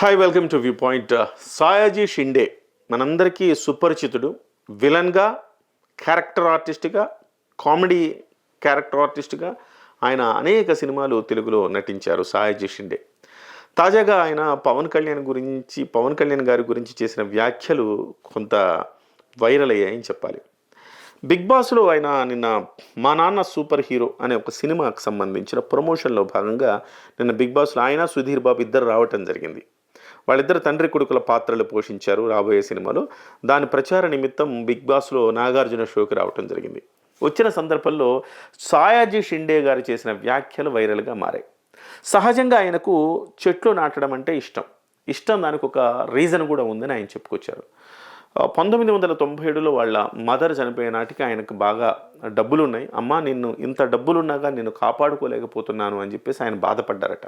Hi welcome to view point Sayaji Shinde మనందరికీ సుపరిచితుడు విలన్గా క్యారెక్టర్ ఆర్టిస్ట్గా కామెడీ క్యారెక్టర్ ఆర్టిస్ట్గా ఆయన అనేక సినిమాలు తెలుగులో నటించారు సాయాజీ షిండే. తాజాగా ఆయన పవన్ కళ్యాణ్ గురించి పవన్ కళ్యాణ్ గారి గురించి చేసిన వ్యాఖ్యలు కొంత వైరల్ అయ్యాయని చెప్పాలి. బిగ్ బాస్లో ఆయన నిన్న మా నాన్న సూపర్ హీరో అనే ఒక సినిమాకు సంబంధించిన ప్రమోషన్లో భాగంగా నిన్న బిగ్ బాస్లో ఆయన సుధీర్ బాబు ఇద్దరు రావటం జరిగింది. వాళ్ళిద్దరు తండ్రి కొడుకుల పాత్రలు పోషించారు రాబోయే సినిమాలో. దాని ప్రచార నిమిత్తం బిగ్ బాస్లో నాగార్జున షోకి రావటం జరిగింది. వచ్చిన సందర్భంలో సాయాజీ షిండే గారు చేసిన వ్యాఖ్యలు వైరల్గా మారాయి. సహజంగా ఆయనకు చెట్లు నాటడం అంటే ఇష్టం. ఇష్టం దానికి ఒక రీజన్ కూడా ఉందని ఆయన చెప్పుకొచ్చారు. పంతొమ్మిది వందల తొంభై ఏడులో వాళ్ళ మదర్ చనిపోయే నాటికి ఆయనకు బాగా డబ్బులు ఉన్నాయి అమ్మ నిన్ను ఇంత డబ్బులున్నాగా నేను కాపాడుకోలేకపోతున్నాను అని చెప్పేసి ఆయన బాధపడ్డారట.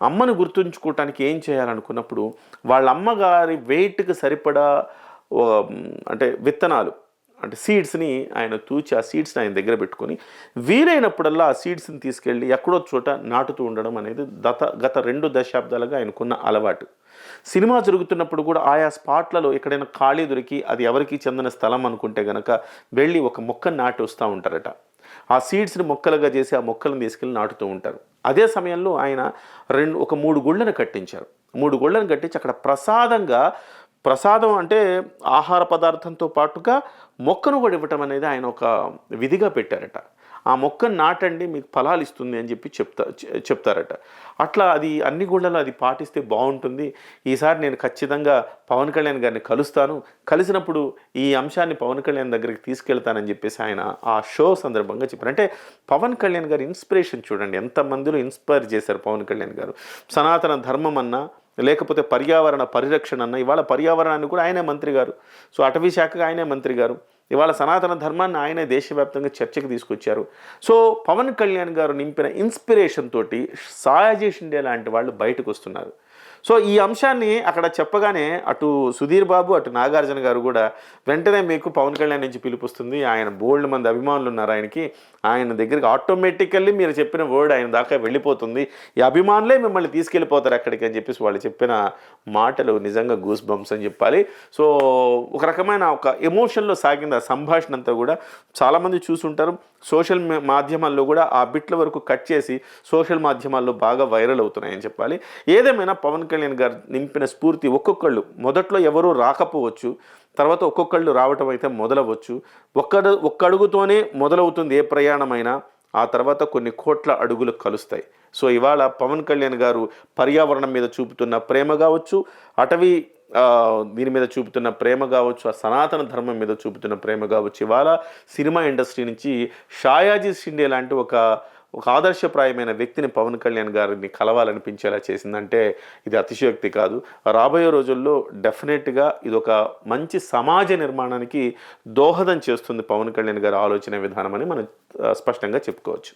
అమ్మను గుర్తుంచుకోవటానికి ఏం చేయాలనుకున్నప్పుడు వాళ్ళ అమ్మగారి వెయిట్కి సరిపడా అంటే విత్తనాలు అంటే సీడ్స్ని ఆయన తూచి ఆ సీడ్స్ని ఆయన దగ్గర పెట్టుకొని వీలైనప్పుడల్లా ఆ సీడ్స్ని తీసుకెళ్ళి ఎక్కడో చోట నాటుతూ ఉండడం అనేది గత గత రెండు దశాబ్దాలుగా ఆయనకున్న అలవాటు. సినిమా జరుగుతున్నప్పుడు కూడా ఆయా స్పాట్లలో ఎక్కడైనా ఖాళీ దొరికి అది ఎవరికి చెందిన స్థలం అనుకుంటే గనక వెళ్ళి ఒక మొక్కను నాటి వస్తూ ఉంటారట. ఆ సీడ్స్ని మొక్కలుగా చేసి ఆ మొక్కలను తీసుకెళ్ళి నాటుతూ ఉంటారు. అదే సమయంలో ఆయన రెండు ఒక మూడు గుళ్ళను కట్టించారు. మూడు గుళ్ళను కట్టించి అక్కడ ప్రసాదంగా ప్రసాదం అంటే ఆహార పదార్థంతో పాటుగా మొక్కను కూడా ఇవ్వటం అనేది ఆయన ఒక విధిగా పెట్టారట. ఆ మొక్కను నాటండి మీకు ఫలాలు ఇస్తుంది అని చెప్పి చెప్తా చెప్తారట. అట్లా అది అన్ని గుళ్ళలో అది పాటిస్తే బాగుంటుంది. ఈసారి నేను ఖచ్చితంగా పవన్ కళ్యాణ్ గారిని కలుస్తాను. కలిసినప్పుడు ఈ అంశాన్ని పవన్ కళ్యాణ్ దగ్గరికి తీసుకెళ్తానని చెప్పేసి ఆయన ఆ షో సందర్భంగా చెప్పారు. అంటే పవన్ కళ్యాణ్ గారి ఇన్స్పిరేషన్ చూడండి. ఎంతమందిలో ఇన్స్పైర్ చేశారు పవన్ కళ్యాణ్ గారు. సనాతన ధర్మం అన్నా లేకపోతే పర్యావరణ పరిరక్షణ అన్న ఇవాళ పర్యావరణాన్ని కూడా ఆయనే మంత్రి గారు. సో అటవీ శాఖగా ఆయనే మంత్రి గారు. ఇవాళ సనాతన ధర్మాన్ని ఆయనే దేశవ్యాప్తంగా చర్చకు తీసుకొచ్చారు. సో పవన్ కళ్యాణ్ గారు నింపిన ఇన్స్పిరేషన్ తోటి సాయాజీ షిండే లాంటి వాళ్ళు బయటకు వస్తున్నారు. సో ఈ అంశాన్ని అక్కడ చెప్పగానే అటు సుధీర్ బాబు అటు నాగార్జున గారు కూడా వెంటనే మీకు పవన్ కళ్యాణ్ నుంచి పిలుపుస్తుంది. ఆయన బోల్డ్ మంది అభిమానులు ఉన్నారు ఆయనకి. ఆయన దగ్గరికి ఆటోమేటికల్లీ మీరు చెప్పిన వర్డ్ ఆయన దాకా వెళ్ళిపోతుంది. ఈ అభిమానులే మిమ్మల్ని తీసుకెళ్ళిపోతారు అక్కడికి అని చెప్పేసి వాళ్ళు చెప్పిన మాటలు నిజంగా గూస్ బంప్స్ అని చెప్పాలి. సో ఒక రకమైన ఒక ఎమోషన్లో సాగిన ఆ సంభాషణ అంతా కూడా చాలామంది చూసుంటారు. సోషల్ మాధ్యమాల్లో కూడా ఆ బిట్ల వరకు కట్ చేసి సోషల్ మాధ్యమాల్లో బాగా వైరల్ అవుతున్నాయని చెప్పాలి. ఏదేమైనా పవన్ కళ్యాణ్ గారు నింపిన స్ఫూర్తి ఒక్కొక్కళ్ళు మొదట్లో ఎవరూ రాకపోవచ్చు తర్వాత ఒక్కొక్కళ్ళు రావటం అయితే మొదలవచ్చు. ఒక్కడు ఒక్క అడుగుతోనే మొదలవుతుంది ఏ ప్రయాణమైనా ఆ తర్వాత కొన్ని కోట్ల అడుగులు కలుస్తాయి. సో ఇవాళ పవన్ కళ్యాణ్ గారు పర్యావరణం మీద చూపుతున్న ప్రేమ కావచ్చు అటవీ దీని మీద చూపుతున్న ప్రేమ కావచ్చు ఆ సనాతన ధర్మం మీద చూపుతున్న ప్రేమ కావచ్చు. ఇవాళ సినిమా ఇండస్ట్రీ నుంచి షాయాజీ షిండే లాంటి ఒక ఒక ఆదర్శప్రాయమైన వ్యక్తిని పవన్ కళ్యాణ్ గారిని కలవాలనిపించేలా చేసిందంటే ఇది అతిశయోక్తి కాదు. రాబోయే రోజుల్లో డెఫినెట్గా ఇది ఒక మంచి సమాజ నిర్మాణానికి దోహదం చేస్తుంది పవన్ కళ్యాణ్ గారి ఆలోచన విధానం అని మనం స్పష్టంగా చెప్పుకోవచ్చు.